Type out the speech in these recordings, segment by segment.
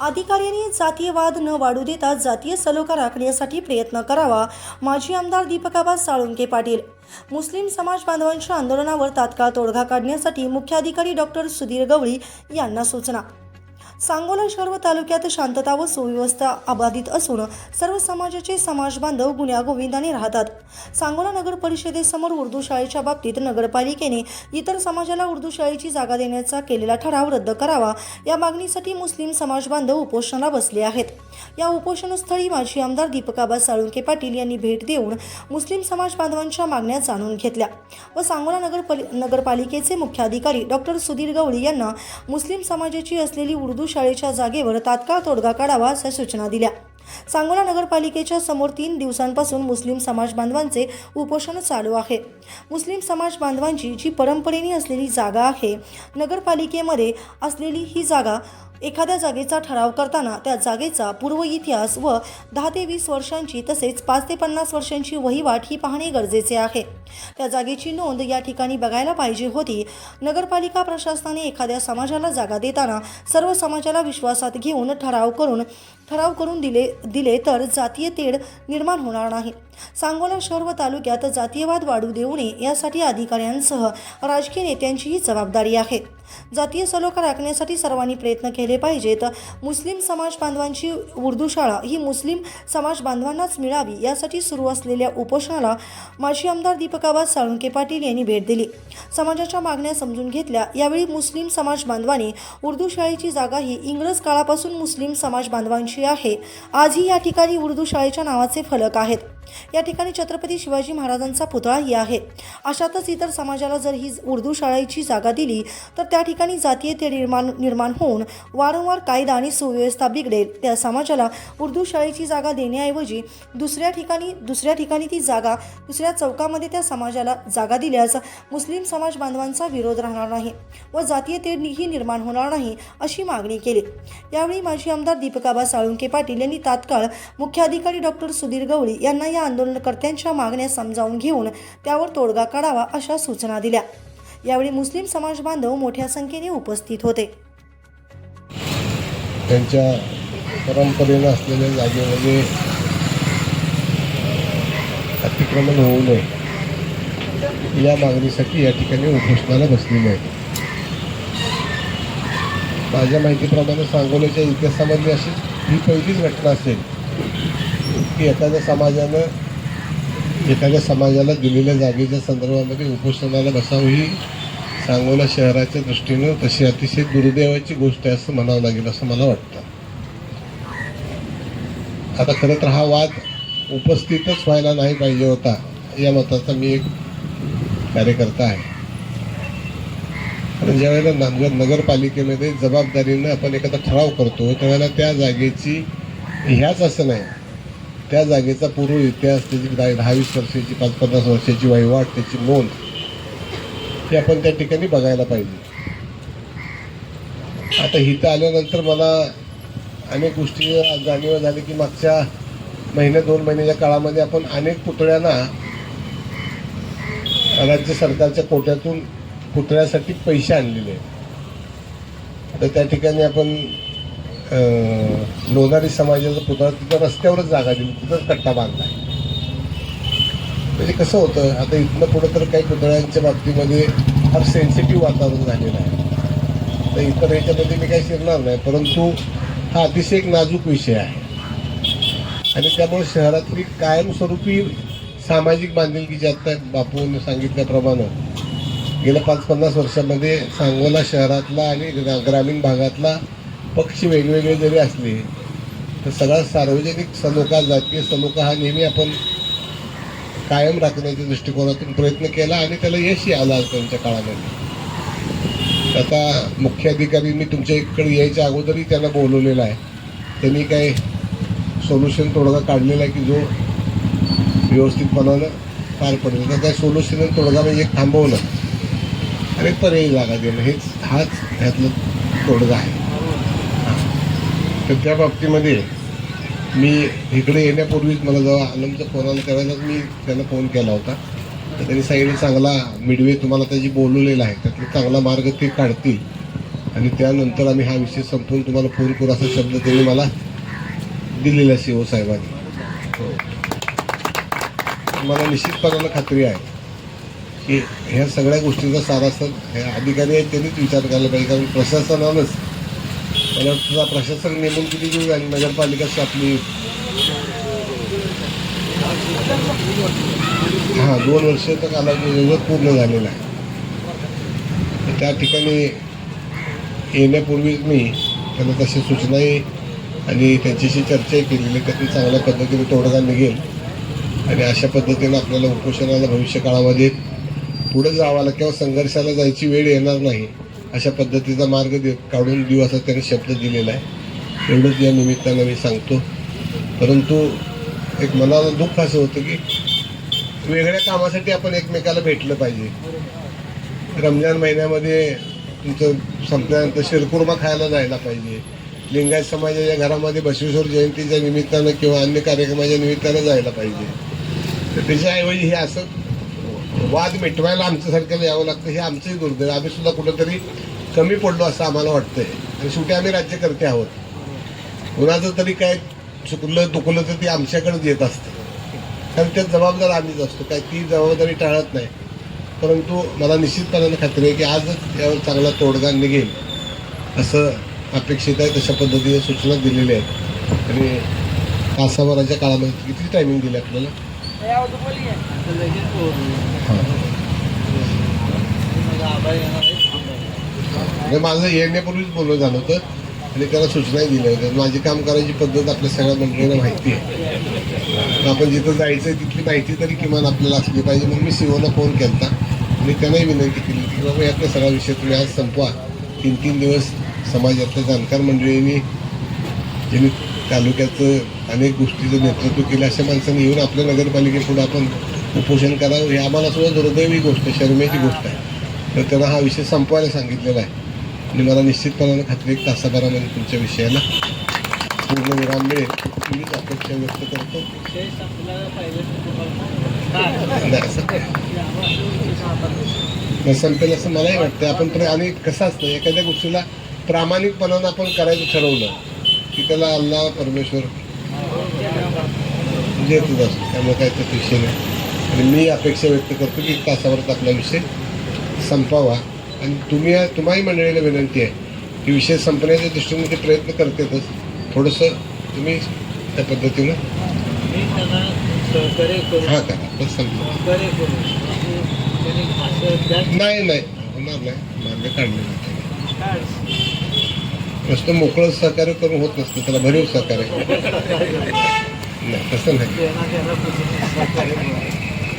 अधिकाऱ्यांनी जातीयवाद न वाढू देता जातीय सलोखा राखण्यासाठी प्रयत्न करावा. माजी आमदार दीपकाबा साळुंके पाटील. मुस्लिम समाज बांधवांच्या आंदोलनावर तात्काळ तोडगा काढण्यासाठी मुख्याधिकारी डॉक्टर सुधीर गवळी यांना सूचना. सांगोला शहर व तालुक्यात शांतता व सुव्यवस्था अबाधित असून सर्व समाजाचे समाज बांधव गुण्यागोविंदाने राहतात. सांगोला नगर परिषदेसमोर उर्दू शाळेच्या बाबतीत नगरपालिकेने इतर समाजाला उर्दू शाळेची जागा देण्याचा केलेला ठराव रद्द करावा या मागणीसाठी मुस्लिम समाज बांधव उपोषणाला बसले आहेत. या उपोषणस्थळी माजी आमदार दीपकाबा साळुंके पाटील यांनी भेट देऊन मुस्लिम समाज बांधवांच्या मागण्या जाणून घेतल्या व सांगोला नगर नगरपालिकेचे मुख्याधिकारी डॉक्टर सुधीर गवळी यांना मुस्लिम समाजाची असलेली उर्दू शाळेच्या जागेवर तात्काळ तोडगा काढावा अशा सूचना दिल्या. सांगोला नगरपालिकेच्या समोर तीन दिवसांपासून मुस्लिम समाज बांधवांचे उपोषण चालू आहे. मुस्लिम समाज बांधवांची जी परंपरेने असलेली जागा आहे नगरपालिकेमध्ये असलेली ही जागा एखाद्या जागेचा ठराव करताना त्या जागेचा पूर्व इतिहास व दहा ते वीस वर्षांची तसेच पाच ते पन्नास वर्षांची वहिवाट ही पाहणे गरजेचे आहे. त्या जागेची नोंद या ठिकाणी बघायला पाहिजे होती. नगरपालिका प्रशासनाने एखाद्या समाजाला जागा देताना सर्व समाजाला विश्वासात घेऊन ठराव करून ठराव करून दिले दिले तर जातीय तेढ निर्माण होणार नाही. सांगोला शहर व तालुक्यात जातीयवाद वाढू देऊ नये यासाठी अधिकाऱ्यांसह राजकीय नेत्यांचीही जबाबदारी आहे. जातीय सलोखा राखण्यासाठी सर्वांनी प्रयत्न केले पाहिजेत मुस्लिम समाज बांधवांची उर्दू शाळा ही मुस्लिम समाज बांधवांनाच मिळावी यासाठी सुरू असलेल्या उपोषणाला माजी आमदार दीपकाबा साळुंके पाटील यांनी भेट दिली. समाजाच्या मागण्या समजून घेतल्या. यावेळी मुस्लिम समाज बांधवांनी उर्दू शाळेची जागा ही इंग्रज काळापासून मुस्लिम समाज बांधवांची आहे. आजही या ठिकाणी उर्दू शाळेच्या नावाचे फलक आहेत. या ठिकाणी छत्रपती शिवाजी महाराजांचा पुतळाही आहे. अशातच इतर समाजाला जर ही उर्दू शाळेची जागा दिली तर त्या ठिकाणी जातीय ते निर्माण निर्माण होऊन वारंवार कायदा आणि सुव्यवस्था बिघडेल. त्या समाजाला उर्दू शाळेची जागा देण्याऐवजी दुसऱ्या ठिकाणी दुसऱ्या ठिकाणी ती जागा दुसऱ्या चौकामध्ये त्या समाजाला जागा दिल्यास मुस्लिम समाज बांधवांचा विरोध राहणार नाही व जातीय तेढही निर्माण होणार नाही अशी मागणी केली. यावेळी माजी आमदार दीपकाबा साळुंके पाटील यांनी तात्काळ मुख्याधिकारी डॉक्टर सुधीर गवळी यांना या आंदोलनकर्त्यांच्या मागण्या समजावून घेऊन त्यावर तोडगा काढावा अशा सूचना दिल्या. यावेळी मुस्लिम समाज बांधव मोठ्या संख्येने उपस्थित होते. त्यांच्या परंपरेनं असलेल्या जागेमध्ये अतिक्रमण होऊ नये. या मागणीसाठी या ठिकाणी उपोषणाला बसलेले आहे माझ्या माहितीप्रमाणे सांगोल्याच्या इतिहासामधली अशी ही पहिलीच घटना असेल. की एखाद्या समाजानं एखाद्या समाजाला दिलेल्या जागेच्या संदर्भामध्ये उपोषणाला बसावं ही सांगोला शहराच्या दृष्टीनं तशी अतिशय दुर्दैवाची गोष्ट आहे असं म्हणावं लागेल असं मला वाटतं. आता खरं तर हा वाद उपस्थितच व्हायला नाही पाहिजे होता या मताचा मी एक कार्यकर्ता आहे. आणि ज्यावेळेला नांदगड नगरपालिकेमध्ये जबाबदारीनं आपण एखादा ठराव करतो त्यावेळेला त्या जागेची ह्याच असं नाही. त्या जागेचा पूर्व इतिहास त्याची दहा वर्षाची पाच पन्नास वर्षाची वहिवाट त्याची नोंद हे आपण त्या ठिकाणी बघायला पाहिजे. आता इथं आल्यानंतर मला अनेक गोष्टी जाणीव झाली की मागच्या महिन्या दोन महिन्याच्या काळामध्ये आपण अनेक पुतळ्यांना राज्य सरकारच्या कोट्यातून पुतळ्यासाठी पैसे आणलेले आहेत. तर त्या ठिकाणी आपण लोणारी समाजाचा पुतळा तिथं रस्त्यावरच जागा दिली तिथंच कट्टा बांधला म्हणजे कसं होतं आता इथनं पुढं तर काही पुतळ्यांच्या बाबतीमध्ये फार सेन्सिटिव्ह वातावरण झालेलं आहे. तर इतर याच्यामध्ये मी काही शिरणार नाही परंतु हा अतिशय एक नाजूक विषय आहे. आणि त्यामुळे शहरातली कायमस्वरूपी सामाजिक बांधिलकीची आत्ता बापूने सांगितल्याप्रमाणे गेल्या पाच पन्नास वर्षामध्ये सांगोला शहरातला आणि ग्रा- ग्रामीण भागातला पक्ष वेगवेगळे जरी असले तर सगळा सार्वजनिक सलोखा जातीय सलोखा हा नेहमी आपण कायम राखण्याच्या दृष्टिकोनातून प्रयत्न केला आणि त्याला यशही आलं आज त्यांच्या काळामध्ये. आता मुख्याधिकारी मी तुमच्या इकडे यायच्या अगोदरही त्यांना बोलवलेलं आहे. त्यांनी काय सोल्युशन तोडगा काढलेला आहे की जो व्यवस्थितपणानं पार पडेल. तर त्या सोल्युशन तोडगा म्हणजे एक थांबवलं आणि पर्यायी जागा देणं. हेच हाच ह्यातलं तोडगा आहे. तर त्या बाबतीमध्ये मी इकडे येण्यापूर्वीच मला जेव्हा आनंदचा फोन करायलाच मी त्यांना फोन केला होता. तर त्यांनी सांगितलं चांगला मिडवे तुम्हाला त्याची बोलवलेला आहे त्यातला चांगला मार्ग ते काढतील. आणि त्यानंतर आम्ही हा विषय संपवून तुम्हाला फोन करू असा शब्द त्यांनी मला दिलेला सी ओ साहेबांनी. हो. मला निश्चितपणानं खात्री आहे की ह्या सगळ्या गोष्टीचा सारासर हे अधिकारी आहेत त्यांनीच विचार करायला पाहिजे. कारण प्रशासनानंच मला तुझा प्रशासन नेमून किती दिवस झाली नगरपालिका आपली हां दोन वर्ष तर कालावधी जवळ पूर्ण झालेला आहे. त्या ठिकाणी येण्यापूर्वीच मी त्यांना तशा सूचनाही आणि त्यांच्याशी चर्चाही केलेली त्यातून चांगल्या पद्धतीने तोडगा निघेल आणि अशा पद्धतीनं आपल्याला उपोषणाला भविष्य काळामध्ये पुढे जावाला किंवा संघर्षाला जायची वेळ येणार नाही. अशा पद्धतीचा मार्ग दे काढून देऊ असा त्याने शब्द दिलेला आहे. एवढंच या निमित्तानं मी सांगतो. परंतु एक मनाला दुःख असं होतं की वेगळ्या कामासाठी आपण एकमेकाला भेटलं पाहिजे. रमजान महिन्यामध्ये तुमचं संपल्यानंतर शिरकुर्मा खायला जायला पाहिजे. लिंगायत समाजाच्या घरामध्ये बसवेश्वर जयंतीच्या निमित्तानं किंवा अन्य कार्यक्रमाच्या निमित्तानं जायला पाहिजे. तर त्याच्याऐवजी हे असं वाद मिटवायला आमच्यासारख्याला यावं लागतं हे आमचंही दुर्दैव आम्ही सुद्धा कुठंतरी कमी पडलो असं आम्हाला वाटतंय. आणि शेवटी आम्ही राज्यकर्ते आहोत. कुणाचं तरी काय चुकलं दुखलं तर ते आमच्याकडेच येत असतं. कारण त्यात जबाबदार आम्हीच असतो. काय ती जबाबदारी टाळत नाही. परंतु मला निश्चितपणाने खात्री आहे की आजच यावर चांगला तोडगा निघेल असं अपेक्षित आहे. तशा पद्धतीने सूचना दिलेल्या आहेत. आणि तासाभराच्या काळामध्ये किती टायमिंग दिली आपल्याला? हां माझं येण्यापूर्वीच बोलणं झालं होतं आणि त्याला सूचनाही दिल्या होत्या. माझी काम करायची पद्धत आपल्या सगळ्या मंडळींना माहिती आहे. तर आपण जिथं जायचं आहे तिथली माहिती तरी किमान आपल्याला असली पाहिजे. मग मी सीओला फोन केला आणि त्यांनाही विनंती केली की बाबा यातला सगळा विषय तुम्ही आज संपवा. तीन तीन दिवस समाजातल्या जाणकार मंडळींनी ज्यांनी तालुक्याचं अनेक गोष्टीचं नेतृत्व केलं अशा माणसाने येऊन आपल्या नगरपालिकेपुढं आपण उपोषण करावं हे आम्हाला सुद्धा दुर्दैवी गोष्ट आहे शर्मेची गोष्ट आहे. तर त्यांना हा विषय संपवायला सांगितलेला आहे. आणि मला निश्चितपणानं खात्री एक तासाभरामध्ये तुमच्या विषयाला पूर्ण विराम मिळेल. मीच अपेक्षा व्यक्त करतो. असं काय. संपेल असं मलाही वाटतं आपण आणि कसं असतं एखाद्या गोष्टीला प्रामाणिकपणानं आपण करायचं ठरवलं की त्याला अल्लाह परमेश्वर देतच असतो त्यामुळे काय तर विषय नाही आणि मी अपेक्षा व्यक्त करतो की एक तासावरच आपला विषय संपावा. आणि तुम्ही तुम्हाही मंडळीला विनंती आहे की विषय संपण्याच्या दृष्टीने ते प्रयत्न करतातच. थोडंसं तुम्ही त्या पद्धतीनं हा करा. संपलं. त्यात नाही नाही. होणार नाही. मार्ग काढले नाही काढ. प्रश्न मोकळं सहकार्य करून होत नसतं त्याला भरीव सहकार्य नाही तसं नाही.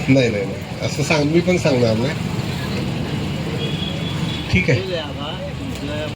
नाही नाही नाही. असं सांग मी पण सांगणार नाही. ठीक आहे.